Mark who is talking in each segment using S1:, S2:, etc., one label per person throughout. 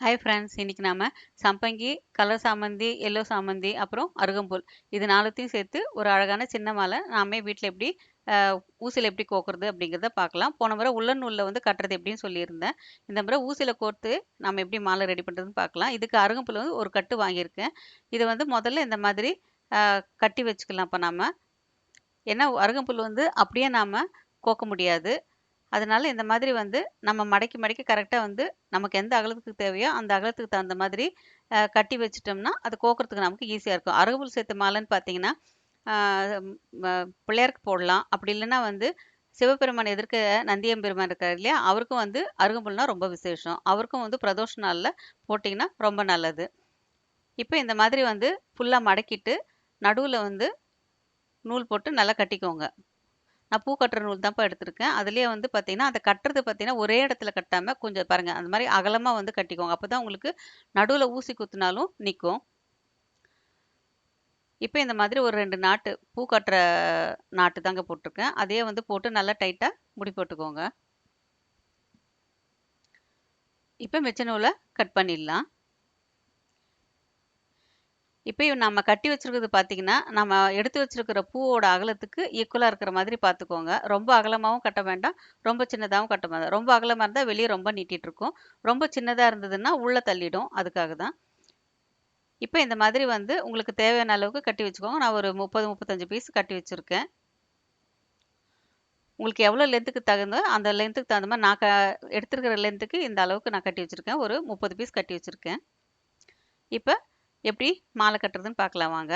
S1: Hi friends இன்றைக்கி நாம் சம்பங்கி colour சாமந்தி எல்லோ சாமந்தி அப்புறம் அருகம்புல் இது நாலுத்தையும் சேர்த்து ஒரு அழகான சின்ன மாலை. நாமே வீட்டில் எப்படி ஊசியில் எப்படி கோக்குறது அப்படிங்கிறத பார்க்கலாம். போன முறை உள்ளன் நூலில் வந்து கட்டுறது எப்படின்னு சொல்லியிருந்தேன். இந்த முறை ஊசியில் கோர்த்து நம்ம எப்படி மாலை ரெடி பண்ணுறதுன்னு பார்க்கலாம். இதுக்கு அருகம்புல் வந்து ஒரு கட்டு வாங்கியிருக்கேன். இதை வந்து முதல்ல இந்த மாதிரி கட்டி வச்சுக்கலாம். இப்போ நாம் ஏன்னா அருகம்புல் வந்து அப்படியே நாம் கோக்க முடியாது. அதனால இந்த மாதிரி வந்து நம்ம மடக்கி மடக்கி கரெக்டாக வந்து நமக்கு எந்த அகலத்துக்கு தேவையோ அந்த அகலத்துக்கு தகுந்த மாதிரி கட்டி வச்சிட்டோம்னா அது கோக்கிறதுக்கு நமக்கு ஈஸியாக இருக்கும். அருகம்புல் சேர்த்து மாலைன்னு பார்த்தீங்கன்னா பிள்ளையாருக்கு போடலாம். அப்படி இல்லைன்னா வந்து சிவபெருமான் எதிர்க்க நந்தியம்பெருமான் இருக்கார் இல்லையா அவருக்கும் வந்து அருகம்புல்னா ரொம்ப விசேஷம். அவருக்கும் வந்து பிரதோஷ நாளில் போட்டிங்கன்னா ரொம்ப நல்லது. இப்போ இந்த மாதிரி வந்து ஃபுல்லாக மடக்கிட்டு நடுவில் வந்து நூல் போட்டு நல்லா கட்டிக்கோங்க. நான் பூ கட்டுற நூல் தான்ப்பா எடுத்திருக்கேன். அதுலேயே வந்து பார்த்தீங்கன்னா அதை கட்டுறது பார்த்தீங்கன்னா ஒரே இடத்துல கட்டாமல் கொஞ்சம் பாருங்கள் அந்த மாதிரி அகலமாக வந்து கட்டிக்கோங்க. அப்போ தான் உங்களுக்கு நடுவில் ஊசி குத்துனாலும் நிற்கும் இப்போ இந்த மாதிரி ஒரு ரெண்டு நாட்டு பூ கட்டுற நாட்டு தாங்க போட்டிருக்கேன். அதே வந்து போட்டு நல்லா டைட்டாக முடி போட்டுக்கோங்க. இப்போ மிச்ச நூலை கட் பண்ணிடலாம். இப்போ நம்ம கட்டி வச்சுருக்கிறது பார்த்தீங்கன்னா நம்ம எடுத்து வச்சுருக்கிற பூவோட அகலத்துக்கு ஈக்குவலாக இருக்கிற மாதிரி பார்த்துக்கோங்க ரொம்ப அகலமாகவும் கட்ட வேண்டாம் ரொம்ப சின்னதாகவும் கட்ட வேண்டாம். ரொம்ப அகலமாக இருந்தால் வெளியே ரொம்ப நீட்டிட்டு இருக்கும். ரொம்ப சின்னதாக இருந்ததுன்னா உள்ளே தள்ளிடும் அதுக்காக தான் இப்போ இந்த மாதிரி வந்து உங்களுக்கு தேவையான அளவுக்கு கட்டி வச்சுக்கோங்க. நான் ஒரு முப்பது முப்பத்தஞ்சு பீஸ் கட்டி வச்சுருக்கேன். உங்களுக்கு எவ்வளோ லென்த்துக்கு தகுந்தோ அந்த லென்த்துக்கு தகுந்த மாதிரி நான் க எடுத்துருக்கிற லென்த்துக்கு இந்த அளவுக்கு நான் கட்டி வச்சுருக்கேன். ஒரு முப்பது பீஸ் கட்டி வச்சுருக்கேன். இப்போ எப்படி மாலை கட்டுறதுன்னு பார்க்கலாம் வாங்க.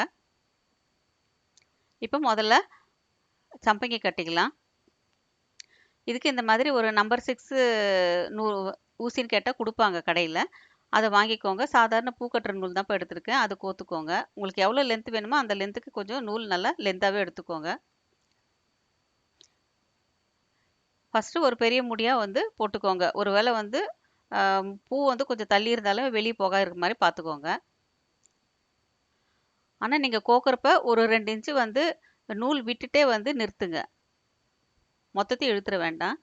S1: இப்போ முதல்ல சம்பங்கி கட்டிக்கலாம். இதுக்கு இந்த மாதிரி ஒரு நம்பர் சிக்ஸு நூ ஊசின்னு கேட்டால் கொடுப்பாங்க கடையில். அதை வாங்கிக்கோங்க. சாதாரண பூக்கட்டுற நூல் தான் இப்போ எடுத்திருக்கேன். அது கோத்துக்கோங்க. உங்களுக்கு எவ்வளோ லென்த் வேணுமோ அந்த லென்த்துக்கு கொஞ்சம் நூல் நல்லா லென்த்தாகவே எடுத்துக்கோங்க. ஃபஸ்ட்டு ஒரு பெரிய முடியாக வந்து போட்டுக்கோங்க. ஒரு வேளை வந்து பூ வந்து கொஞ்சம் தள்ளி இருந்தாலும் வெளியே போக இருக்க மாதிரி பார்த்துக்கோங்க. ஆனால் நீங்கள் கோக்குறப்ப ஒரு ரெண்டு இன்ச்சு வந்து நூல் விட்டுட்டே வந்து நிறுத்துங்க. மொத்தத்தையும் இழுத்துற வேண்டாம்.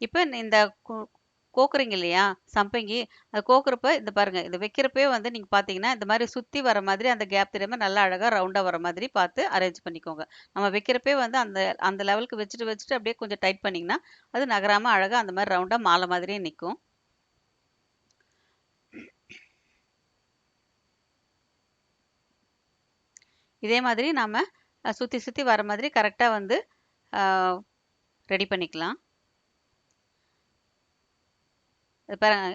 S1: இப்போ இந்த கோ- கோக்குறீங்க இல்லையா சம்பங்கி அது கோக்குறப்ப இந்த பாருங்கள் இது வைக்கிறப்பே வந்து நீங்கள் பார்த்தீங்கன்னா இந்த மாதிரி சுற்றி வர மாதிரி அந்த கேப் தெரியாமல் நல்லா அழகாக ரவுண்டாக வர மாதிரி பார்த்து அரேஞ்ச் பண்ணிக்கோங்க. நம்ம வைக்கிறப்பே வந்து அந்த அந்த லெவலுக்கு வச்சுட்டு வச்சுட்டு அப்படியே கொஞ்சம் டைட் பண்ணிங்கன்னா அது நகராமல் அழகாக அந்த மாதிரி ரவுண்டாக மாலை மாதிரியே நிற்கும் இதே மாதிரி நாம் சுற்றி சுற்றி வர மாதிரி கரெக்டாக வந்து ரெடி பண்ணிக்கலாம்.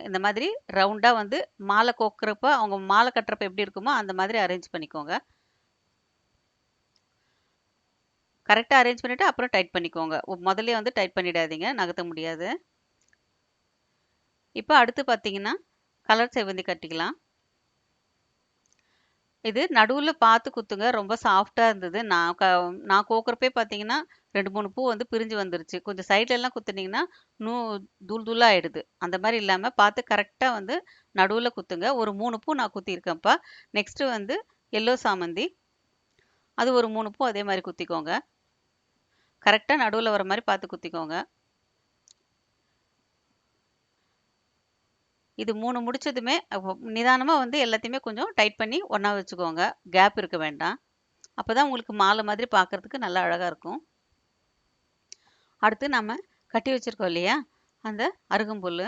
S1: இந்த மாதிரி ரவுண்டாக வந்து மாலை கோக்குறப்ப அவங்க மாலை கட்டுறப்ப எப்படி இருக்குமோ அந்த மாதிரி அரேஞ்ச் பண்ணிக்கோங்க. கரெக்டாக அரேஞ்ச் பண்ணிவிட்டு அப்புறம் டைட் பண்ணிக்கோங்க. முதல்ல வந்து டைட் பண்ணிடாதீங்க நகர்த்த முடியாது. இப்போ அடுத்து பார்த்தீங்கன்னா கலர் செவ்வந்தி கட்டிக்கலாம். இது நடுவில் பார்த்து குத்துங்க. ரொம்ப சாஃப்டாக இருந்தது. நான் க நான் கோக்குறப்பே பார்த்தீங்கன்னா ரெண்டு மூணு பூ வந்து பிரிஞ்சு வந்துருச்சு. கொஞ்சம் சைட்லலாம் குத்துனீங்கன்னா நூ தூள் தூளாக ஆகிடுது அந்த மாதிரி இல்லாமல் பார்த்து கரெக்டாக வந்து நடுவில் குத்துங்க. ஒரு மூணு பூ நான் குத்திருக்கேன்ப்பா நெக்ஸ்ட்டு வந்து எல்லோ சாமந்தி. அது ஒரு மூணு பூ அதே மாதிரி குத்திக்கோங்க. கரெக்டாக நடுவில் வர மாதிரி பார்த்து குத்திக்கோங்க. இது மூணு முடிச்சதுமே நிதானமாக வந்து எல்லாத்தையுமே கொஞ்சம் டைட் பண்ணி ஒன்றா வச்சுக்கோங்க. கேப் இருக்க வேண்டாம். அப்போ தான் உங்களுக்கு மாலை மாதிரி பார்க்கறதுக்கு நல்லா அழகாக இருக்கும். அடுத்து நம்ம கட்டி வச்சிருக்கோம் இல்லையா? அந்த அருகம்புல்.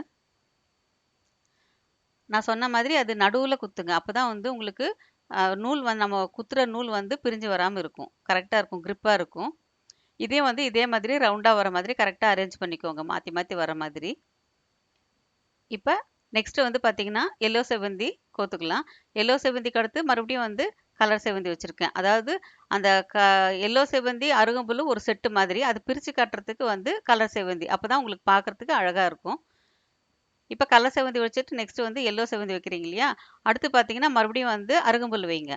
S1: நான் சொன்ன மாதிரி அது நடுவில் குத்துங்க. அப்போ தான் வந்து உங்களுக்கு நூல் வந்து நம்ம குத்துற நூல் வந்து பிரிஞ்சு வராமல் இருக்கும். கரெக்டாக இருக்கும். க்ரிப்பாக இருக்கும். இதே வந்து இதே மாதிரி ரவுண்டாக வர மாதிரி கரெக்டாக அரேஞ்ச் பண்ணிக்கோங்க. மாற்றி மாற்றி வர மாதிரி. இப்போ நெக்ஸ்ட் வந்து பார்த்தீங்கன்னா எல்லோ செவ்வந்தி கோத்துக்கலாம். எல்லோ செவ்வந்திக்கு அடுத்து மறுபடியும் வந்து கலர் செவ்வந்தி வச்சுருக்கேன். அதாவது அந்த க எல்லோ செவ்வந்தி அருகம்புல் ஒரு செட்டு மாதிரி அது பிரித்து காட்டுறதுக்கு வந்து கலர் செவ்வந்தி. அப்போ தான் உங்களுக்கு பார்க்கறதுக்கு அழகாக இருக்கும். இப்போ கலர் செவந்தி வச்சுட்டு நெக்ஸ்ட் வந்து எல்லோ செவந்தி வைக்கிறீங்க இல்லையா? அடுத்து பார்த்தீங்கன்னா மறுபடியும் வந்து அருகம்புல் வைங்க.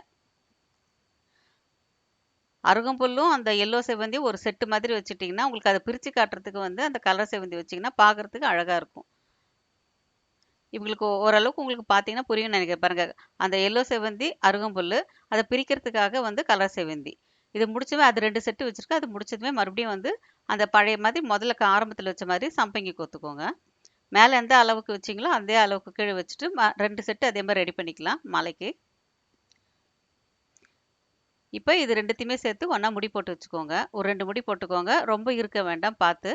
S1: அருகம்புல்லும் அந்த எல்லோ செவந்தியும் ஒரு செட்டு மாதிரி வச்சுட்டிங்கன்னா உங்களுக்கு அதை பிரித்து காட்டுறதுக்கு வந்து அந்த கலர் செவந்தி வச்சிங்கன்னா பார்க்கறதுக்கு அழகாக இருக்கும். இவங்களுக்கு ஓரளவுக்கு உங்களுக்கு பார்த்தீங்கன்னா புரியும்னு நினைக்கிறேன். பாருங்க அந்த எல்லோ செவந்தி அருகம்புல் அதை பிரிக்கிறதுக்காக வந்து கலர் செவந்தி இது முடிச்சவே அது ரெண்டு செட்டு வச்சிருக்கேன் அது முடிச்சதுமே மறுபடியும் வந்து அந்த பழைய மாதிரி முதல்ல ஆரம்பத்தில் வச்ச மாதிரி சம்பங்கி கொத்துக்கோங்க. மேலே எந்த அளவுக்கு வச்சிங்களோ அதே அளவுக்கு கீழே வச்சுட்டு ம ரெண்டு செட்டு அதே மாதிரி ரெடி பண்ணிக்கலாம் மாலைக்கு. இப்போ இது ரெண்டுத்தையுமே சேர்த்து ஒன்றா முடி போட்டு வச்சுக்கோங்க. ஒரு ரெண்டு முடி போட்டுக்கோங்க. ரொம்ப இருக்க வேண்டாம். பார்த்து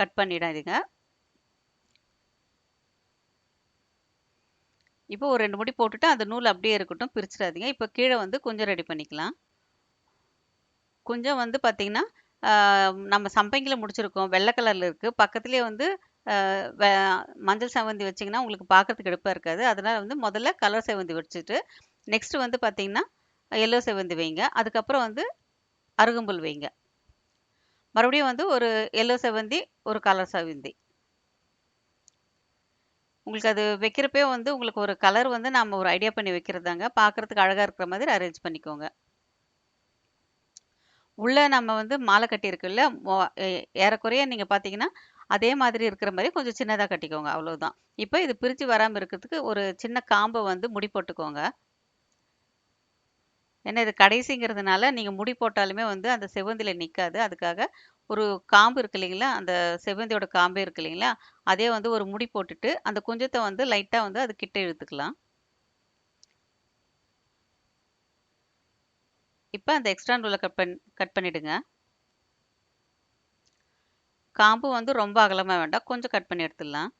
S1: கட் பண்ணிடாதீங்க. இப்போ ஒரு ரெண்டு முடி போட்டுட்டு அந்த நூல் அப்படியே இருக்கட்டும் பிரிச்சிடாதீங்க. இப்போ கீழே வந்து கொஞ்சம் ரெடி பண்ணிக்கலாம். கொஞ்சம் வந்து பார்த்தீங்கன்னா நம்ம சம்பங்கியில் முடிச்சிருக்கோம். வெள்ளை கலரில் இருக்குது பக்கத்துலேயே வந்து மஞ்சள் செவந்தி வச்சிங்கன்னா உங்களுக்கு பார்க்கறதுக்கு எடுப்பாக இருக்காது. அதனால் வந்து முதல்ல கலர் செவந்தி வச்சுட்டு நெக்ஸ்ட்டு வந்து பார்த்தீங்கன்னா எல்லோ செவந்தி வைங்க. அதுக்கப்புறம் வந்து அருகம்புல் வைங்க. மறுபடியும் வந்து ஒரு எல்லோ செவந்தி ஒரு கலர் செவந்தி உங்களுக்கு அது வைக்கிறப்பே வந்து உங்களுக்கு ஒரு கலர் வந்து நம்ம ஒரு ஐடியா பண்ணி வைக்கிறதாங்க. பார்க்குறதுக்கு அழகாக இருக்கிற மாதிரி அரேஞ்ச் பண்ணிக்கோங்க. உள்ளே நம்ம வந்து மாலை கட்டியிருக்குல்ல ஏறக்குறைய நீங்கள் பார்த்தீங்கன்னா அதே மாதிரி இருக்கிற மாதிரி கொஞ்சம் சின்னதாக கட்டிக்கோங்க அவ்வளோதான் இப்போ இது பிரித்து வராமல் இருக்கிறதுக்கு ஒரு சின்ன காம்பை வந்து முடி போட்டுக்கோங்க. ஏன்னா இது கடைசிங்கிறதுனால நீங்கள் முடி போட்டாலுமே வந்து அந்த செவந்தியில் நிற்காது அதுக்காக ஒரு காம்பு இருக்கு இல்லைங்களா? அந்த செவ்வந்தியோட காம்பே இருக்கு இல்லைங்களா? அதே வந்து ஒரு முடி போட்டுட்டு அந்த குஞ்சத்தை வந்து லைட்டாக வந்து அது கிட்ட இழுத்துக்கலாம். இப்போ அந்த எக்ஸ்ட்ரா நூலை கட் பண் கட் பண்ணிவிடுங்க காம்பு வந்து ரொம்ப அகலமாக வேண்டாம். கொஞ்சம் கட் பண்ணி எடுத்துடலாம்.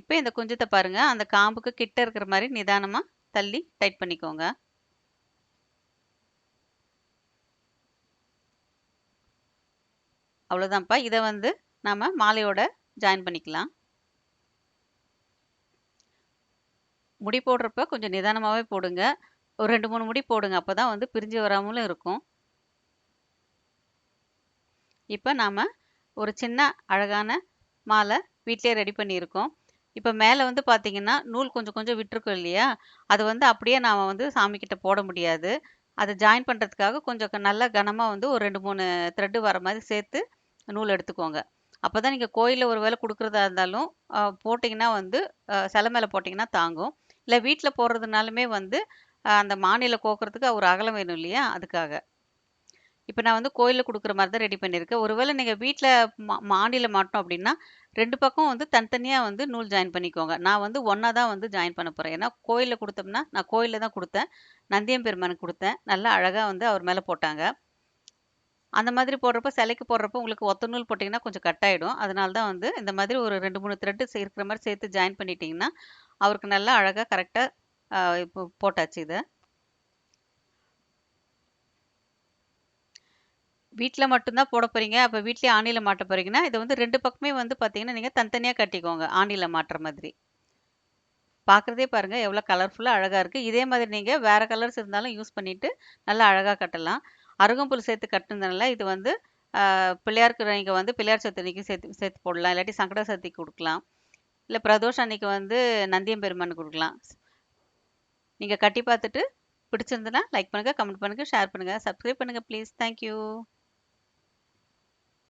S1: இப்போ இந்த குஞ்சத்தை பாருங்கள் அந்த காம்புக்கு கிட்ட இருக்கிற மாதிரி நிதானமாக தள்ளி டைட் பண்ணிக்கோங்க. அவ்வளோதான்ப்பா இதை வந்து நாம் மாலையோட ஜாயின் பண்ணிக்கலாம். முடி போடுறப்ப கொஞ்சம் நிதானமாகவே போடுங்க. ஒரு ரெண்டு மூணு முடி போடுங்க. அப்போ தான் வந்து பிரிஞ்சு வராமலும் இருக்கும். இப்போ நாம் ஒரு சின்ன அழகான மாலை வீட்டிலே ரெடி பண்ணியிருக்கோம். இப்போ மேலே வந்து பார்த்தீங்கன்னா நூல் கொஞ்சம் கொஞ்சம் விட்டுருக்கோம் இல்லையா? அது வந்து அப்படியே நாம் வந்து சாமிக்கிட்ட போட முடியாது. அதை ஜாயின் பண்ணுறதுக்காக கொஞ்சம் நல்லா கனமாக வந்து ஒரு ரெண்டு மூணு த்ரெட்டு வர மாதிரி சேர்த்து நூல் எடுத்துக்கோங்க. அப்போ தான் நீங்கள் கோயிலில் ஒரு வேலை கொடுக்குறதா இருந்தாலும் போட்டிங்கன்னா வந்து சிலை மேலே போட்டிங்கன்னா தாங்கும். இல்லை வீட்டில் போடுறதுனாலுமே வந்து அந்த மாநில கோக்குறதுக்கு ஒரு அகலம் வேணும் இல்லையா? அதுக்காக. இப்போ நான் வந்து கோயிலில் கொடுக்குற மாதிரி தான் ரெடி பண்ணியிருக்கேன். ஒருவேளை நீங்கள் வீட்டில் மா மாடியில் மாட்டோம் அப்படின்னா ரெண்டு பக்கம் வந்து தனித்தனியாக வந்து நூல் ஜாயின் பண்ணிக்கோங்க. நான் வந்து ஒன்றா தான் வந்து ஜாயின் பண்ண போகிறேன் ஏன்னா கோயிலில் கொடுத்தோம்னா நான் கோயிலில் தான் கொடுத்தேன். நந்தியம் பெருமானுக்கு கொடுத்தேன். நல்லா அழகாக வந்து அவர் மேலே போட்டாங்க. அந்த மாதிரி போடுறப்ப சிலைக்கு போடுறப்ப உங்களுக்கு ஒத்த நூல் போட்டிங்கன்னா கொஞ்சம் கட் ஆகிடும் அதனால தான் வந்து இந்த மாதிரி ஒரு ரெண்டு மூணு த்ரெட்டு இருக்கிற மாதிரி சேர்த்து ஜாயின் பண்ணிட்டீங்கன்னா அவருக்கு நல்லா அழகாக கரெக்டாக இப்போ போட்டாச்சு இதை. வீட்டில் மட்டும்தான் போட போகிறீங்க அப்போ வீட்லேயே ஆணியில் மாட்ட போகிறீங்கன்னா இதை வந்து ரெண்டு பக்கமே வந்து பார்த்தீங்கன்னா நீங்கள் தனித்தனியாக கட்டிக்கோங்க. ஆணியில் மாட்டுற மாதிரி. பார்க்குறதே பாருங்கள் எவ்வளோ கலர்ஃபுல்லாக அழகாக இருக்குது இதே மாதிரி நீங்கள் வேறு கலர்ஸ் இருந்தாலும் யூஸ் பண்ணிவிட்டு நல்லா அழகாக கட்டலாம். அருகம்புல் சேர்த்து கட்டுனதுனால இது வந்து பிள்ளையாருக்கு நீங்கள் வந்து பிள்ளையார் சதுர்த்திக்கு சேர்த்து சேர்த்து போடலாம். இல்லாட்டி சங்கட சதுர்த்தி கொடுக்கலாம். இல்லை பிரதோஷம் அன்னைக்கு வந்து நந்தியம் பெருமான் கொடுக்கலாம். நீங்கள் கட்டி பார்த்துட்டு பிடிச்சிருந்துன்னா லைக் பண்ணுங்கள் கமெண்ட் பண்ணுங்கள் ஷேர் பண்ணுங்கள் சப்ஸ்கிரைப் பண்ணுங்கள் ப்ளீஸ் தேங்க்யூ